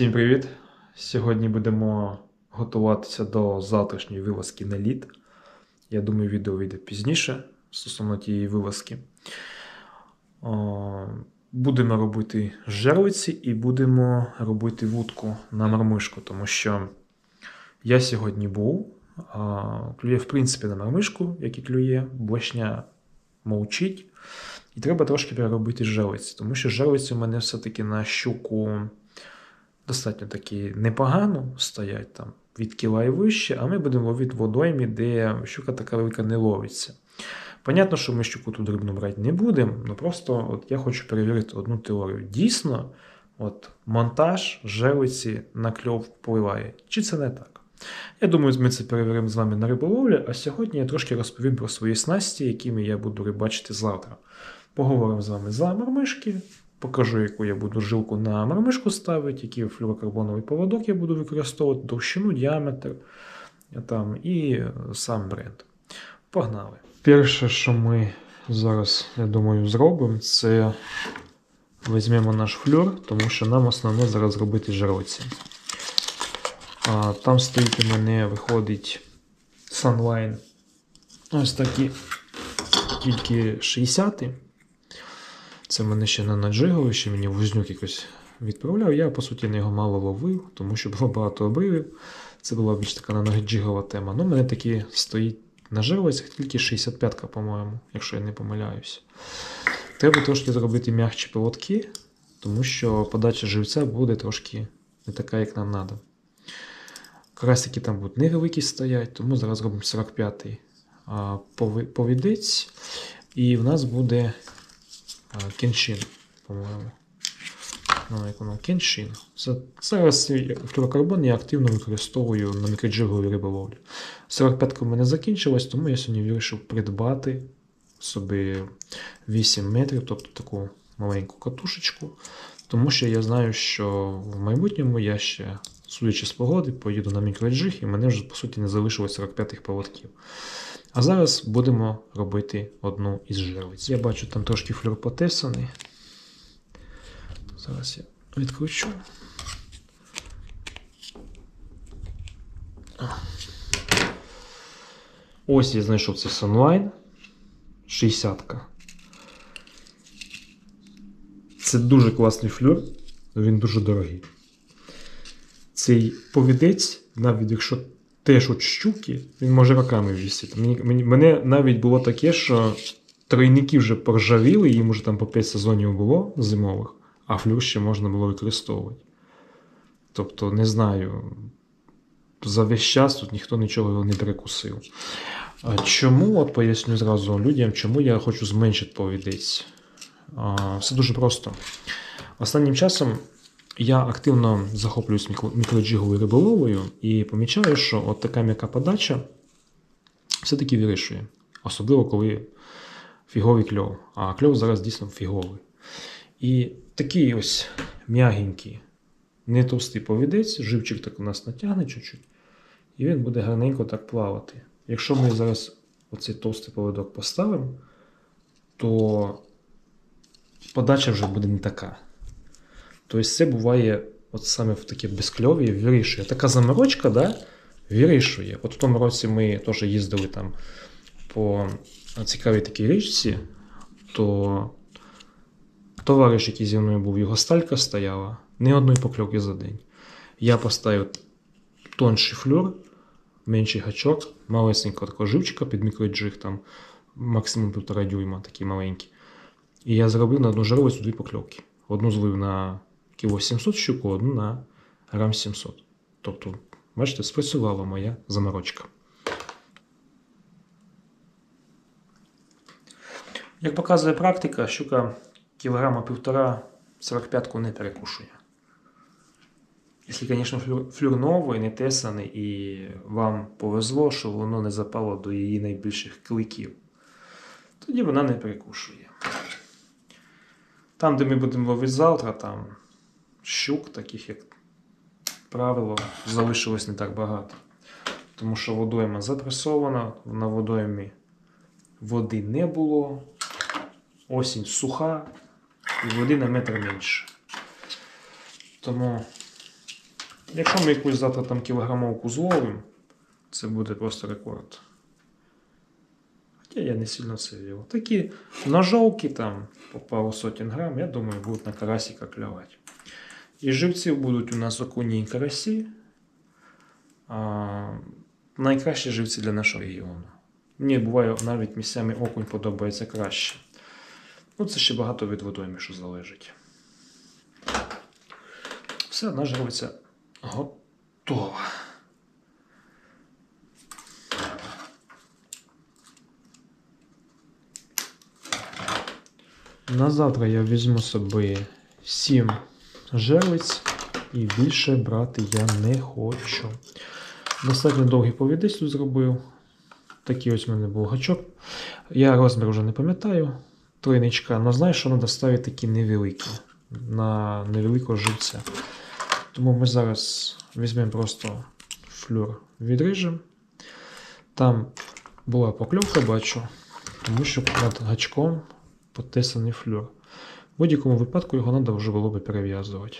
Всім привіт! Сьогодні будемо готуватися до завтрашньої вилазки на лід. Я думаю, відео вийде пізніше стосовно тієї вилазки. Будемо робити жерлиці і будемо робити вудку на мармишку, тому що я сьогодні був, клює в принципі на мармишку, як і клює, блешня мовчить. І треба трошки переробити жерлиці, тому що жерлиці у мене все-таки на щуку достатньо такі непогано стоять там від кіла і вище, а ми будемо ловити в водоймі, де щука така велика не ловиться. Понятно, що ми щуку тут рибну брати не будемо, але просто от я хочу перевірити одну теорію. Дійсно, от монтаж жерлиці на кльов впливає. Чи це не так? Я думаю, ми це перевіримо з вами на риболовлі, а сьогодні я трошки розповім про свої снасті, якими я буду рибачити завтра. Поговоримо з вами за мармишки, покажу, яку я буду жилку на мармишку ставити, який флюрокарбоновий поводок я буду використовувати, товщину, діаметр там, і сам бренд. Погнали. Перше, що ми зараз, я думаю, зробимо, це візьмемо наш флюр, тому що нам основне зараз зробити жерлиці. А, Там стоїть у мене виходить Sunline. Ось такі тільки 60 Це мене ще на наджигові, ще мені Вознюк якось відправляв. Я, по суті, на його мало ловив, тому що було багато обривів. Це була більш така наджигова тема. Ну, мене такі стоїть на жерлицях тільки 65-ка, по-моєму, якщо я не помиляюсь. Треба трошки зробити м'якші поводки, тому що подача живця буде трошки не така, як нам треба. Красики там будуть невеликі стоять, тому зараз робимо 45-й повідець. І в нас буде а, кеншин, по-моєму. Ну, як воно. Це, зараз флюрокарбон я активно використовую на мікроджиговій риболовлі. 45-ка в мене закінчилась, тому я сьогодні вирішив придбати собі 8 метрів, тобто таку маленьку катушечку. Тому що я знаю, що в майбутньому я ще, судячи з погоди, поїду на мікроджиг, і мене вже, по суті, не залишилось 45-х поводків. А зараз будемо робити одну із жерлиць. Я бачу, там трошки флюр потесаний. Зараз я відкручу. Ось я знайшов це Sunline 60-ка. Це дуже класний флюр, але він дуже дорогий. Цей повідець, навіть якщо теж от щуки, він може роками вісити. Мені, мені, мене навіть було таке, що тройники вже поржавіли, їм вже там по 5 сезонів було зимових, а флюр ще можна було використовувати. Тобто, не знаю, за весь час тут ніхто нічого не перекусив. Чому, от поясню зразу людям, чому я хочу зменшити повідець. Все дуже просто. Останнім часом я активно захоплююсь мікроджиговою риболовою і помічаю, що от така м'яка подача все-таки вирішує. Особливо, коли фіговий кльов. А кльов зараз дійсно фіговий. І такий ось м'ягенький, не товстий повідець, живчик так у нас натягне чуть-чуть, і він буде гарненько так плавати. Якщо ми зараз оцей товстий поводок поставимо, то подача вже буде не така. Тобто це буває от саме в такі безкльові вирішує. Така заморочка да, вирішує. От в тому році ми теж їздили там по цікавій такій річці, то товариш, який зі мною був, його сталька стояла, не одної покльовки за день. Я поставив тонший флюр, менший гачок, малесенького такого живчика під мікроджиг, там максимум півтора дюйма, такий маленький. І я зробив на одну жерлицю дві покльовки. Одну злив на кіло 700 щуку, одну на грам 700. Тобто, бачите, спрацювала моя заморочка. Як показує практика, щука кілограма півтора 45-ку не перекушує. Якщо, звісно, флюр, флюр новий, не тесаний, і вам повезло, що воно не запало до її найбільших кликів, тоді вона не перекушує. Там, де ми будемо ловити завтра, там щук, таких, як правило, залишилось не так багато. Тому що водойма запресована, на водоймі води не було, осінь суха і води на метр менше. Тому Якщо ми якусь завтра там кілограмовку зловимо, це буде просто рекорд. Хоча я не сильно це вірю. Такі ножовки там по пару сотень грам, я думаю, будуть на карасика клювати. І живців будуть у нас окуні і карасі. А, найкращі живці для нашого регіону. Мені буває навіть місцями окунь подобається краще. Ну, це ще багато від водойми, що залежить. Все, одна живиця готова. На завтра я візьму собі 7 жерлиць і більше брати я не хочу. Достатньо довгий повідець тут зробив. Такий ось в мене був гачок. Я розмір вже не пам'ятаю. Тройничка, але знаю, що треба ставити такі невеликі на невеликого живця. Тому ми зараз візьмемо просто флюр відріжемо. Там була покльовка, бачу, тому що над гачком потесаний флюр. В будь-якому випадку його треба вже було би перев'язувати.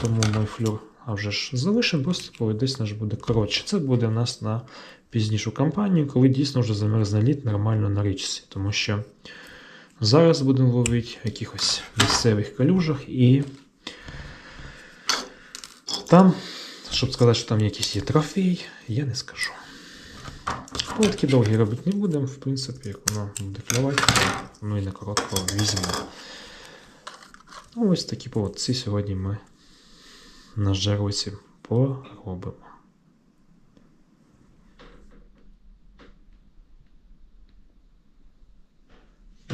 Тому мой флюр а вже ж залишимо, просто поведеться наш буде коротше. Це буде в нас на пізнішу кампанію, коли дійсно вже замерзне лід нормально на річці. Тому що зараз будемо ловити в якихось місцевих калюжах і там, щоб сказати, що там якийсь є трофей, я не скажу. Поводки довгі робити не будемо, в принципі, як воно буде клювати, ну і на коротко візьмемо. Ну, ось такі поводці сьогодні ми на жерлиці поробимо.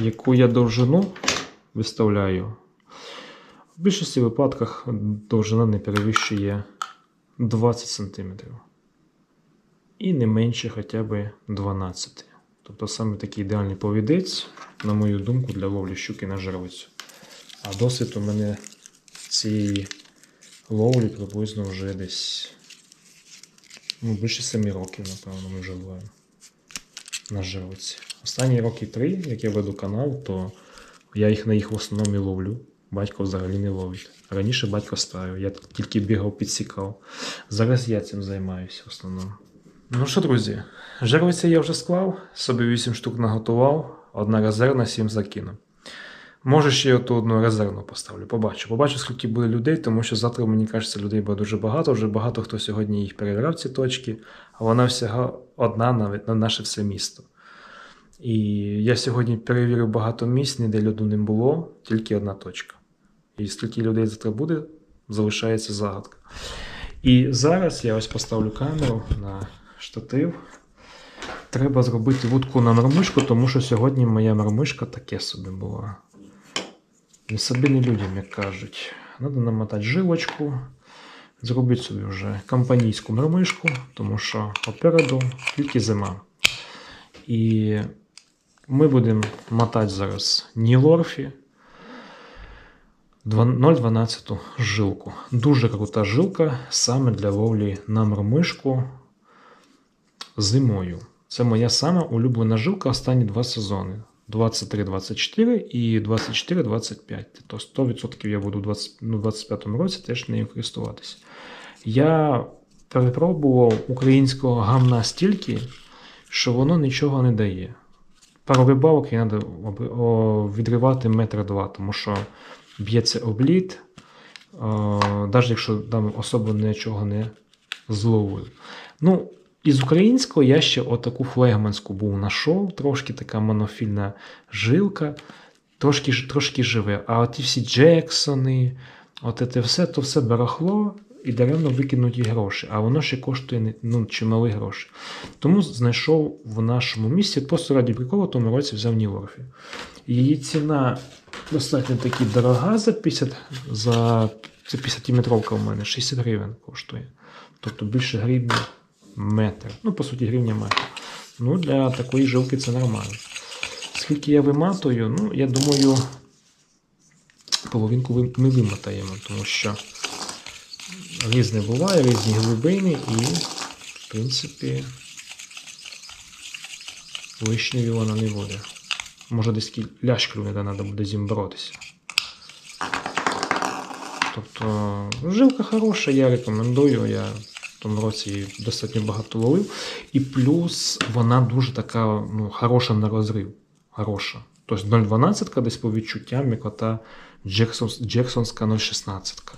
Яку я довжину виставляю? В більшості випадках довжина не перевищує 20 см. І не менше хоча б 12. Тобто саме такий ідеальний повідець, на мою думку, для ловлі щуки на жерлицю. А досвід у мене цієї ловлі приблизно вже десь ну, більше 7 років, напевно, ми вже ловимо на жерлиці. Останні роки 3, як я веду канал, то я їх на їх в основному ловлю. Батько взагалі не ловить. Раніше батько ставив, я тільки бігав, підсікав. Зараз я цим займаюся в основному. Ну що, друзі, жерлиці я вже склав, собі 8 штук наготував, одна резервна, 7 закинув. Може, ще я ту одну резервну поставлю. Побачу. Побачу, скільки буде людей, тому що завтра, мені кажеться, людей буде дуже багато. Вже багато хто сьогодні їх перевіряв, ці точки, а вона всього одна навіть на наше все місто. І я сьогодні перевірив багато місць, ніде льоду не було, тільки одна точка. І скільки людей завтра буде, залишається загадка. І зараз я ось поставлю камеру на штатив. Треба зробити вудку на мармишку, тому що сьогодні моя мармишка таке собі була. Не собі, не людям, як кажуть. Треба намотати жилочку, зробити собі вже компанійську мармишку, тому що попереду тільки зима. І ми будемо мотати зараз Нілорфі 0,12 жилку. Дуже крута жилка саме для ловлі на мармишку зимою. Це моя сама улюблена жилка останні два сезони. 23-24 і 24-25. То 100% я буду у 20, ну, 25-му році теж нею користуватися. Я перепробував українського гамна стільки, що воно нічого не дає. Пару рибалок і треба відривати метр два, тому що б'ється обліт, навіть якщо там особо нічого не зловив. Ну, із українського я ще отаку флегманську був знайшов, трошки така монофільна жилка, трошки трошки живе. А от всі Джексони, от це все, то все барахло і даремно викинуті гроші. А воно ще коштує ну, чимали гроші. Тому знайшов в нашому місті, просто раді приколу, тому році взяв Нілорфі. Її ціна достатньо таки дорога за 50 за це 50-метровка у мене 60 гривень коштує. Тобто більше гривні метр. Ну, по суті, гривня метр. Ну, для такої жилки це нормально. Скільки я виматую, ну, я думаю, половинку ми вимотаємо, тому що різне буває, різні глибини і, в принципі, лишньої вона не буде. Може десь ляшкою не треба буде з. Тобто жилка хороша, я рекомендую. Я тому році її достатньо багато ловив. І плюс вона дуже така ну, хороша на розрив. Хороша. Тобто 0,12 десь по відчуттям, як ота Джексонс, Джексонська 0,16.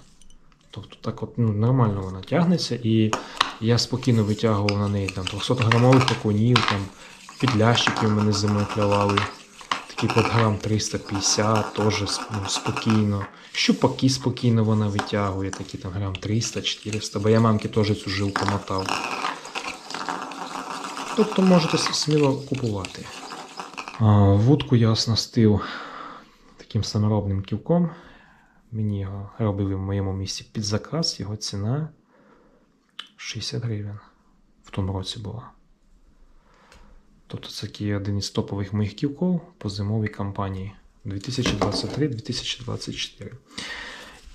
Тобто так от ну, нормально вона тягнеться, і я спокійно витягував на неї там 200-грамових окунів, там підлящики в мене зимою клювали. Під грам 350, теж ну, спокійно. Щупаки спокійно вона витягує, такі там грам 300-400, бо я мамки теж цю жилку мотав. Тобто можете сміло купувати. А, вудку я оснастив таким саморобним ківком. Мені його робили в моєму місці під заказ, його ціна 60 гривень в тому році була. Тобто це такий один із топових моїх ківков по зимовій кампанії 2023-2024.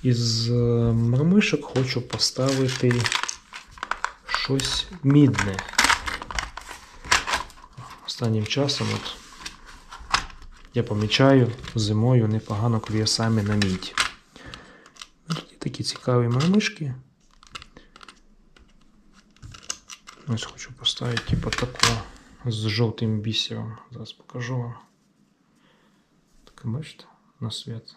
Із е, мармишок хочу поставити щось мідне. Останнім часом от я помічаю, зимою непогано клює саме на мідь. Тут є такі цікаві мармишки. Ось хочу поставити типу таку з жовтим бісером. Зараз покажу вам. Так, бачите, на світ.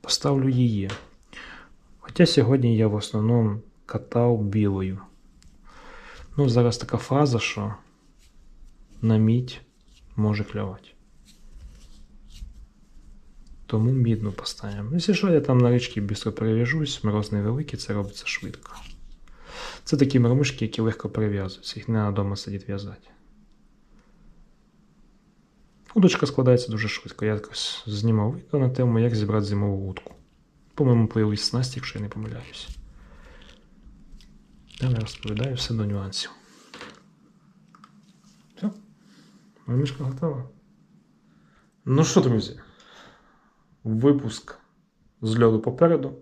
Поставлю її. Хоча сьогодні я в основному катав білою. Ну, зараз така фаза, що на мідь може клювати. Тому мідну поставимо. Якщо що, я там на річці швидко перев'яжусь, мороз невеликий, це робиться швидко. Це такі мармишки, які легко перев'язуються, їх не треба вдома сидіти в'язати. Удочка складається дуже швидко. Я якось знімав відео на тему, як зібрати зимову вудку. По-моєму, появились снасті, якщо я не помиляюсь. Я розповідаю все до нюансів. Все. Мармишка готова. Ну що, друзі, випуск з льоду попереду.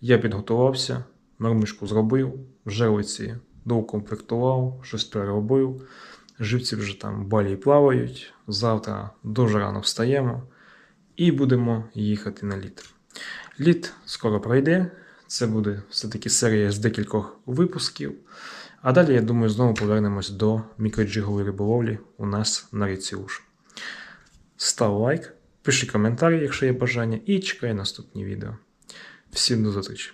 Я підготувався, мармишку зробив, жерлиці доукомплектував, щось переробив. Живці вже там в балі плавають. Завтра дуже рано встаємо і будемо їхати на лід. Лід скоро пройде. Це буде все-таки серія з декількох випусків. А далі, я думаю, знову повернемось до мікроджигової риболовлі у нас на ріці Уж. Став лайк, пиши коментарі, якщо є бажання, і чекай наступні відео. Всім до зустрічі!